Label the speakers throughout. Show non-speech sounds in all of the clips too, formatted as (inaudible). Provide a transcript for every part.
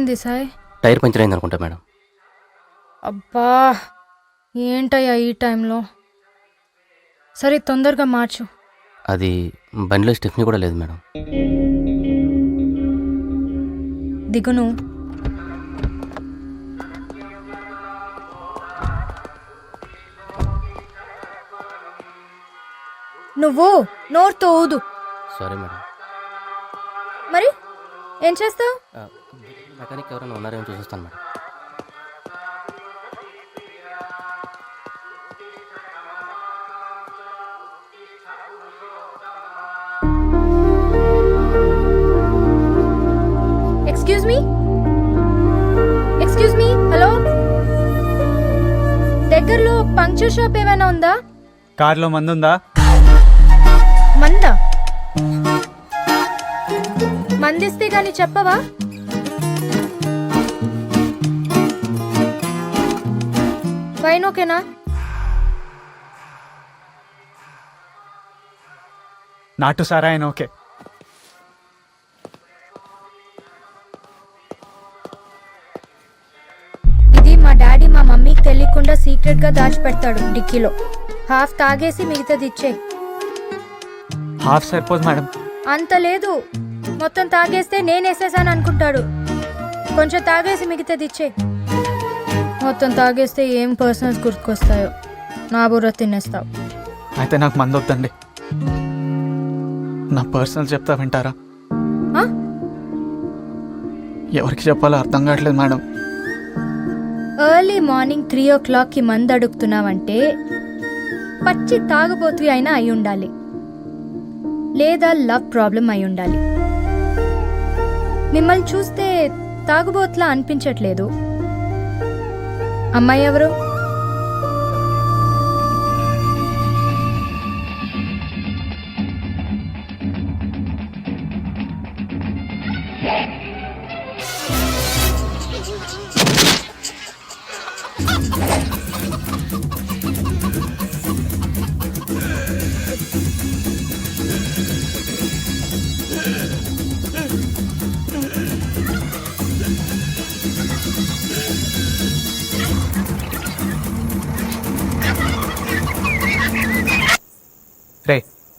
Speaker 1: ఏమైంది Sai?
Speaker 2: Tyre puncture అయింది అనుకుంటా మేడం.
Speaker 1: అబ్బా ఏంటయ్యా ఈ టైంలో? సరే తొందరగా మార్చు.
Speaker 2: అది బండిలో స్టెఫ్నీ కూడా లేదు మేడం.
Speaker 1: దిగును. నువ్వు నోరుతో ఊదు
Speaker 2: సారీ మేడం.
Speaker 1: మరి? ఏం చేస్తావు?
Speaker 2: మెకానిక్ ఎవరైనా ఉన్నారేమో చూపిస్తాను madam
Speaker 1: excuse me excuse me hello దగ్గరలో పంక్చర్ షాప్ ఏమైనా ఉందా?
Speaker 3: కార్లో మందు ఉందా
Speaker 1: మందా? మందిస్తే గాని చెప్పవా? వైన్ ఓకేనా
Speaker 3: నాటు సారాయన ఓకే.
Speaker 1: ఇది మా డాడీ మా మమ్మీకి తెలియకుండా సీక్రెట్గా దాచిపెడతాడు డిక్కీలో. హాఫ్ తాగేసి మిగతాది ఇచ్చే
Speaker 3: హాఫ్ సరిపోదు మేడం.
Speaker 1: అంత లేదు. మొత్తం తాగేస్తే నేను వేసేసాను అనుకుంటాడు కొంచెం తాగేసి మిగతాది ఇచ్చే మొత్తం తాగేస్తే ఏం పర్సనల్స్ గుర్తుకొస్తాయో? నా బుర్ర తినేస్తావు.
Speaker 3: అయితే నాకు మందు వద్దండి. నా పర్సనల్ చెప్తా వింటారా? ఎవరికి చెప్పాలో అర్థం కావట్లేదు మేడం.
Speaker 1: ఎర్లీ మార్నింగ్ త్రీ ఓ క్లాక్కి మందు అడుగుతున్నావంటే పచ్చి తాగుబోతు అయినా అయి ఉండాలి. లేదా లవ్ ప్రాబ్లం అయి ఉండాలి. మిమ్మల్ని చూస్తే తాగుబోతులా అనిపించట్లేదు. అమ్మాయి ఎవరు?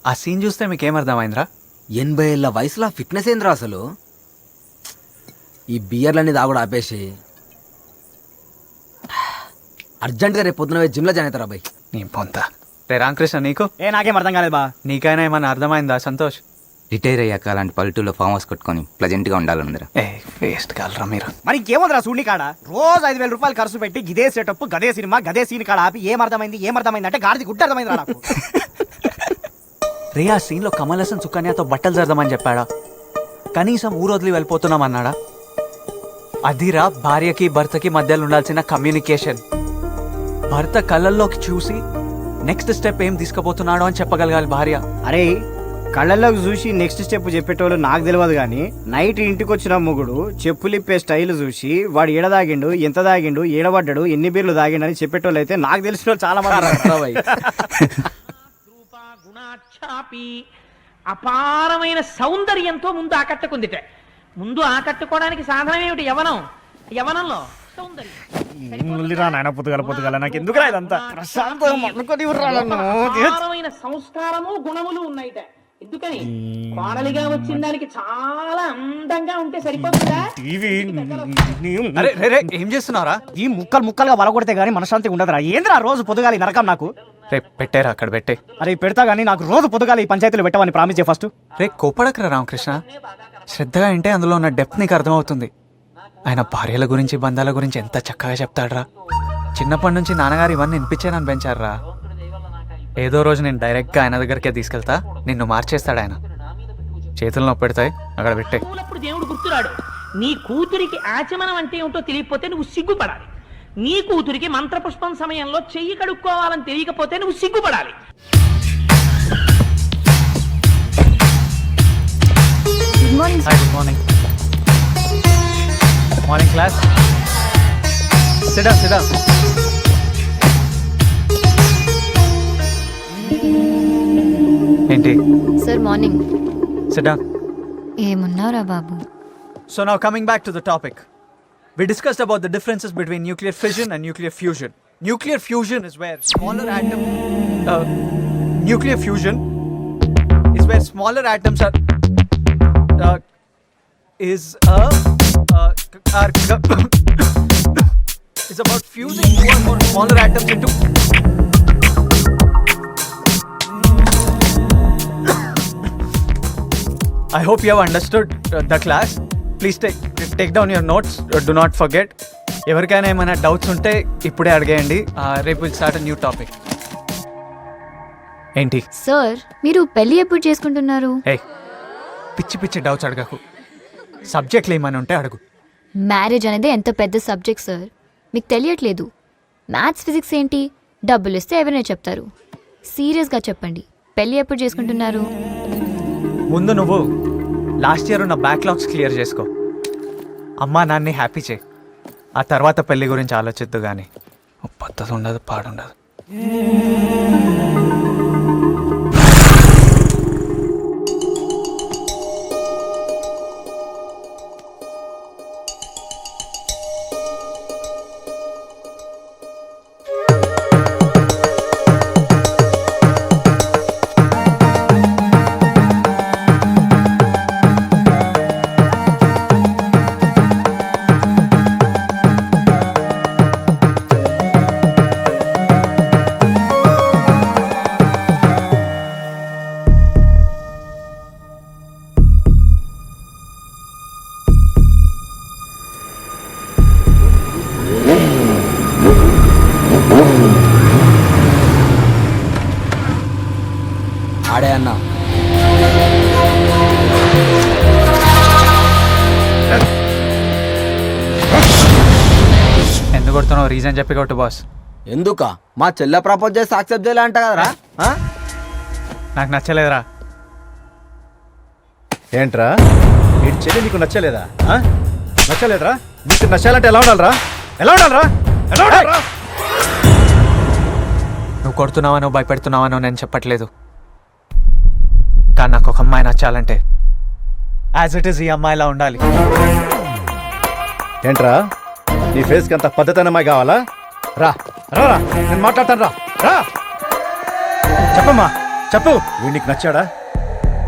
Speaker 3: ఆ సీన్ చూస్తే మీకు ఏమర్థమైందిరా
Speaker 4: ఎనభై ఏళ్ళ వయసులో ఫిట్నెస్ ఏంద్రా అసలు? ఈ బియర్లన్నీ తాగుడు ఆపేసి. అర్జెంట్గా రేపు పొద్దున జిమ్లో జాయిన్ అవుతారా బాయ్?
Speaker 3: నీ పొంత. రే రామకృష్ణ నీకు?
Speaker 5: ఏ నాకేం అర్థం కాలేదు బా.
Speaker 3: నీకైనా ఏమైనా అర్థమైందా సంతోష్?
Speaker 6: రిటైర్ అయ్యాక అలాంటి పల్లెటూరులో ఫామ్ హౌస్ కట్టుకొని ప్లజెంట్గా ఉండాలందరూ
Speaker 3: ఏ వేస్ట్ కాలరా మీరు.
Speaker 5: మరి ఇంకేముందిరా సూడి కాడ? రోజు ఐదు వేల రూపాయలు ఖర్చు పెట్టి గిదే సెటప్ గదే సినిమా గదే సీన్ కాడ ఆపి ఏం అర్థమైంది ఏం అర్థమైంది అంటే గాడిది గుడ్డ అర్థమైంది నాకు. (laughs)
Speaker 3: రే ఆ సీన్లో కమల్ హాసన్ సుకన్యతో బట్టలు జరదమని చెప్పాడా? కనీసం ఊరు వదిలి వెళ్ళిపోతున్నాం అన్నాడా? అదిరా భార్యకి భర్తకి మధ్యలో ఉండాల్సిన కమ్యూనికేషన్ భర్త కళ్ళల్లోకి చూసి నెక్స్ట్ స్టెప్ ఏం తీసుకుపోతున్నాడో అని చెప్పగలగాలి భార్య.
Speaker 5: అరే కళ్ళల్లోకి చూసి నెక్స్ట్ స్టెప్ చెప్పేటోళ్ళు నాకు తెలియదు కానీ నైట్ ఇంటికి వచ్చిన మొగుడు చెప్పులిప్పే స్టైల్ చూసి వాడు ఏడ దాగిండు ఎంత దాగిండు ఏడబడ్డాడు ఎన్ని బీర్లు దాగిండు అని చెప్పేటోళ్ళు అయితే నాకు తెలిసిన వాళ్ళు చాలా మంది
Speaker 7: గుణాక్షాపి అపారమైన సౌందర్యంతో ముందు ఆకట్టుకుందిట. ముందు ఆకట్టుకోవడానికి సాధనం ఏమిటి యవనం? యవనంలో
Speaker 5: నాయన పొద్దుగల పొద్దుగల? నాకు
Speaker 7: అపారమైన సంస్కారము గుణములు ఉన్నాయిట. ఎందుకని? కోడలిగా వచ్చిన దానికి చాలా అందంగా ఉంటే సరిపోతుందా?
Speaker 5: టీవీ
Speaker 3: ఏం చేస్తున్నారా
Speaker 5: ఈ ముక్కలు ముక్కలుగా వలగొడితే గానీ మనశ్శాంతి ఉండదురా. ఏంద్రా రోజు పొద్దుగాలి నరకం నాకు?
Speaker 3: రే పెట్టారా అక్కడ పెట్టే.
Speaker 5: అరే పెడతా గానీ నాకు రోజు పొద్దుగాలి ఈ పంచాయతీలు పెట్టమని ప్రామిస్ చేయ ఫస్ట్
Speaker 3: రే కోపడకరా రామకృష్ణ. శ్రద్ధగా వింటే అందులో ఉన్న డెప్త్ నీకు అర్థమవుతుంది. ఆయన భార్యల గురించి బంధాల గురించి ఎంత చక్కగా చెప్తాడ్రా. చిన్నప్పటి నుంచి నాన్నగారు ఇవన్నీ వినిపించానని పెంచారా ఏదో రోజు నేను డైరెక్ట్గా ఆయన దగ్గరికే తీసుకెళ్తా. నిన్ను మార్చేస్తాడు ఆయన. చేతులు నొప్పి పెడతాయి అక్కడ పెట్టే.
Speaker 7: దేవుడు గుర్తురాడు. నీ కూతురికి ఆచమనం అంటే ఏమిటో తెలియకపోతే నువ్వు సిగ్గుపడాలి. నీ కూతురికి మంత్రపుష్పం సమయంలో చెయ్యి కడుక్కోవాలని తెలియకపోతే నువ్వు సిగ్గుపడాలి.
Speaker 1: Good morning
Speaker 3: good morning morning class సిడా సిడా ఏంటి
Speaker 8: సార్ మార్నింగ్
Speaker 3: సిడా
Speaker 8: ఏమున్నారా బాబు?
Speaker 3: So now coming back to the topic we discussed about the differences between nuclear fission and nuclear fusion. Nuclear fusion is where smaller atom. Uh, nuclear fusion is where smaller atoms are. Uh, is a. Uh, are, (coughs) is about fusing two or more smaller atoms into. (coughs) I hope you have understood uh, the class. Please take take down your notes. Uh, do not forget. ఎవరికైనా ఏమైనా doubts ఉంటే ఇప్పుడే అడిగేయండి. రేపు will start new topic ఏంటి?
Speaker 8: Sir మీరు పెళ్ళి ఎప్పుడు చేసుకుంటున్నారు?
Speaker 3: ఏ పిచ్చి పిచ్చి డౌట్స్ అడగకు. సబ్జెక్ట్లు ఏమైనా ఉంటే అడుగు.
Speaker 8: మ్యారేజ్ అనేది ఎంత పెద్ద సబ్జెక్ట్ సార్? మీకు తెలియట్లేదు. మ్యాథ్స్ ఫిజిక్స్ ఏంటి? డబ్బులు ఇస్తే ఎవరైనా చెప్తారు. సీరియస్గా చెప్పండి. పెళ్ళి ఎప్పుడు చేసుకుంటున్నారు?
Speaker 3: ముందు నువ్వు లాస్ట్ ఇయర్ ఉన్న బ్యాక్లాగ్స్ క్లియర్ చేసుకో. అమ్మా నాన్ని హ్యాపీ చేయి. ఆ తర్వాత పెళ్ళి గురించి ఆలోచిద్దు కానీ పద్ధతి ఉండదు పాడుండదు
Speaker 4: ఆడే అన్నా.
Speaker 3: ఎందుకు కొడుతున్నావు? రీజన్ చెప్పి కొట్టు బాస్
Speaker 4: ఎందుక? మా చెల్లె ప్రపోజ్ చేసి యాక్సెప్ట్ చేయాలి అంట కదరా? ఆ?
Speaker 3: నాకు నచ్చలేదురా.
Speaker 9: ఏంట్రా? ఈ చెల్లి నీకు నచ్చలేదా? ఆ? నచ్చలేదురా? నీకు నచ్చాలంటే ఎలా ఉండాలరా? ఎలా ఉండాలరా? ఎలా ఉండాలరా?
Speaker 3: నువ్వు కొడుతున్నావనో భయపెడుతున్నావనో నేను చెప్పట్లేదు. కానీ నాకు ఒక అమ్మాయి నచ్చాలంటే యాజ్ ఇట్ ఈస్ ఈ అమ్మాయిలా ఉండాలి.
Speaker 9: ఏంట్రా? నీ ఫేస్కి అంత పద్ధతనమాయి కావాలా? రా రా రా నేను మాట్లాడతాను రా రా. చెప్పమ్మా చెప్పు. వీడు నీకు నచ్చాడా?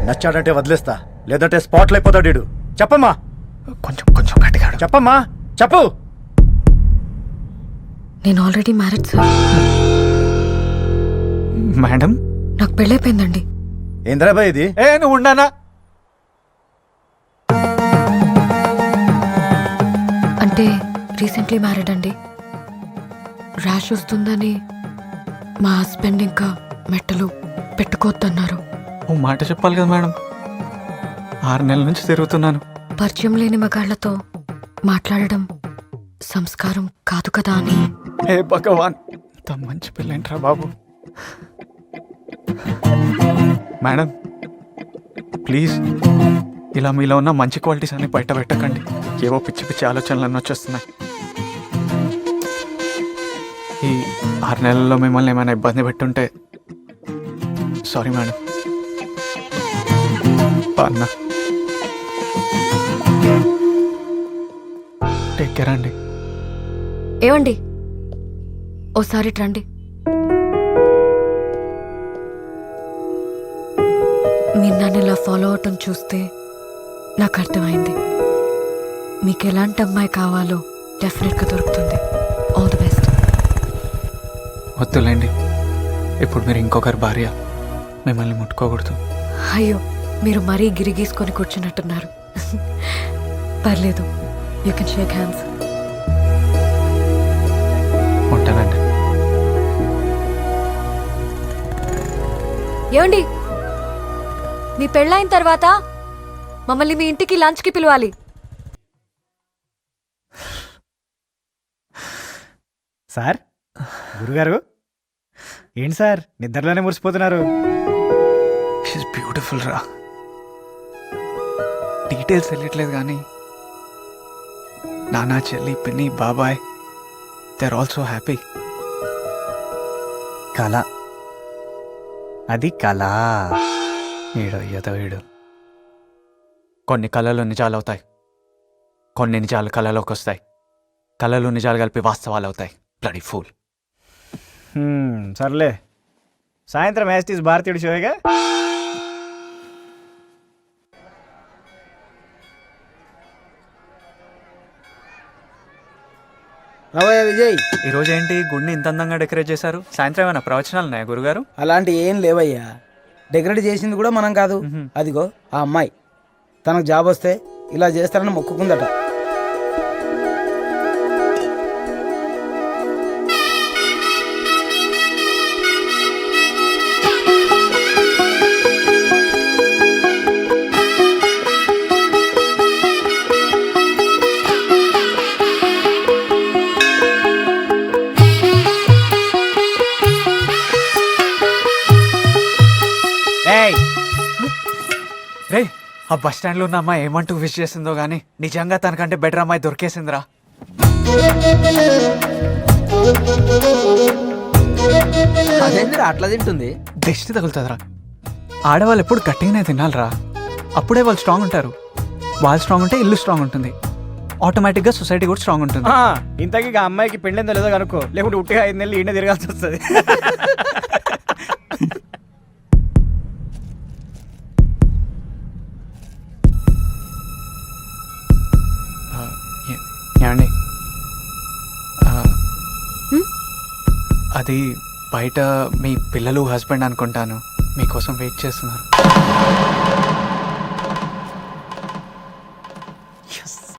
Speaker 9: నచ్చాడంటే వదిలేస్తా. లేదంటే స్పాట్లు అయిపోతాడు వీడు. చెప్పమ్మా.
Speaker 3: కొంచెం కొంచెం గట్టిగా అడుగు.
Speaker 9: చెప్పమ్మా చెప్పు.
Speaker 10: నేను ఆల్రెడీ మ్యారీడ్ సార్
Speaker 3: మేడం
Speaker 10: నాకు పెళ్ళైపోయిందండి.
Speaker 9: ఏంద్రా బాయ్ ఇది?
Speaker 3: ఏ నువ్వు ఉండానా?
Speaker 10: అంటే రీసెంట్లీ మ్యారీడ్ అండి. ర్యాష్ వస్తుందని మా హస్బెండ్ ఇంకా మెట్టలు పెట్టుకోవద్దన్నారు
Speaker 3: ఓ మాట చెప్పాలి కదా మేడం. ఆరు నెలల నుంచి తిరుగుతున్నాను.
Speaker 10: పరిచయం లేని మగాళ్ళతో మాట్లాడడం సంస్కారం కాదు కదా అని.
Speaker 3: హే భగవాన్ ఇంత మంచి పిల్లేంట్రా బాబు. మేడం ప్లీజ్ ఇలా మీలో ఉన్న మంచి క్వాలిటీస్ అన్ని బయట పెట్టకండి. ఏవో పిచ్చి పిచ్చి ఆలోచనలు అన్నీ వచ్చేస్తున్నాయి. ఈ ఆరు నెలల్లో మిమ్మల్ని ఏమైనా ఇబ్బంది పెట్టుంటే సారీ మేడం. అన్న. టేక్ కేర్ అండి.
Speaker 10: ఏమండి ఓసారి రండి. నన్ను ఇలా ఫాలో అవటం చూస్తే నాకు అర్థమైంది. మీకు ఎలాంటి అమ్మాయి కావాలో డెఫినెట్గా దొరుకుతుంది. ఆల్ ది బెస్ట్
Speaker 3: వద్దులేండి. ఇప్పుడు మీరు ఇంకొకరి భార్య మిమ్మల్ని ముట్టుకోకూడదు.
Speaker 10: అయ్యో మీరు మరీ గిరిగీసుకొని కూర్చున్నట్టున్నారు. పర్లేదు. యూ కెన్ షేక్ హ్యాండ్స్
Speaker 3: ఉంటానండి.
Speaker 10: ఏమండి? మీ పెళ్ళైన తర్వాత మమ్మల్ని మీ ఇంటికి లంచ్కి పిలవాలి.
Speaker 5: సార్ గురుగారు ఏంటి సార్ నిద్రలోనే మురిసిపోతున్నారు?
Speaker 3: షీస్ బ్యూటిఫుల్ రా. డీటెయిల్స్ తెలియట్లేదు కానీ నానా చెల్లి పిన్ని బాబాయ్ దే ఆర్ ఆల్సో హ్యాపీ
Speaker 5: కళ. అది కళ.
Speaker 3: ఈడు ఏదో ఈడు కొన్ని కళలు నిజాలు అవుతాయి కొన్ని నిజాలు కళలోకి వస్తాయి కళలు నిజాలు కలిపి వాస్తవాలు అవుతాయి బ్లడీ ఫూల్
Speaker 5: హ్మ్, సర్లే. సాయంత్రం యాస్టీస్ భారతీయుడు షోగా
Speaker 4: రావయ్య విజయ్.
Speaker 3: ఈ రోజు ఏంటి గుడిని ఇంత అందంగా డెకరేట్ చేశారు? సాయంత్రం ఏమైనా ప్రవచనాలు ఉన్నాయా గురుగారు?
Speaker 4: అలాంటి ఏం లేవయ్యా. డెకరేట్ చేసింది కూడా మనం కాదు. అదిగో ఆ అమ్మాయి తనకు జాబ్ వస్తే ఇలా చేస్తారని మొక్కుకుందట.
Speaker 3: ఆ బస్ స్టాండ్లో ఉన్న అమ్మాయి ఏమంటూ విష్ చేసిందో గానీ నిజంగా తనకంటే బెటర్ అమ్మాయి దొరికేసిందిరా.
Speaker 4: అదేంటిరా అట్లా తింటుంది?
Speaker 3: దిష్టి తగులుతుందిరా. ఆడవాళ్ళు ఎప్పుడు గట్టిగానే తినాలిరా. అప్పుడే వాళ్ళు స్ట్రాంగ్ ఉంటారు. వాళ్ళు స్ట్రాంగ్ ఉంటే ఇల్లు స్ట్రాంగ్ ఉంటుంది. ఆటోమేటిక్గా సొసైటీ కూడా స్ట్రాంగ్ ఉంటుంది.
Speaker 5: ఆ, ఇంతకీ ఇక అమ్మాయికి పెళ్ళిందో లేదో కనుక్కో. లేకుంటే ఉట్టిగా ఐదు నెలలు ఈయన తిరగాల్సి వస్తుంది. (laughs)
Speaker 3: అది బయట మీ పిల్లలు హస్బెండ్ అనుకుంటాను. మీకోసం వెయిట్ చేస్తున్నారు.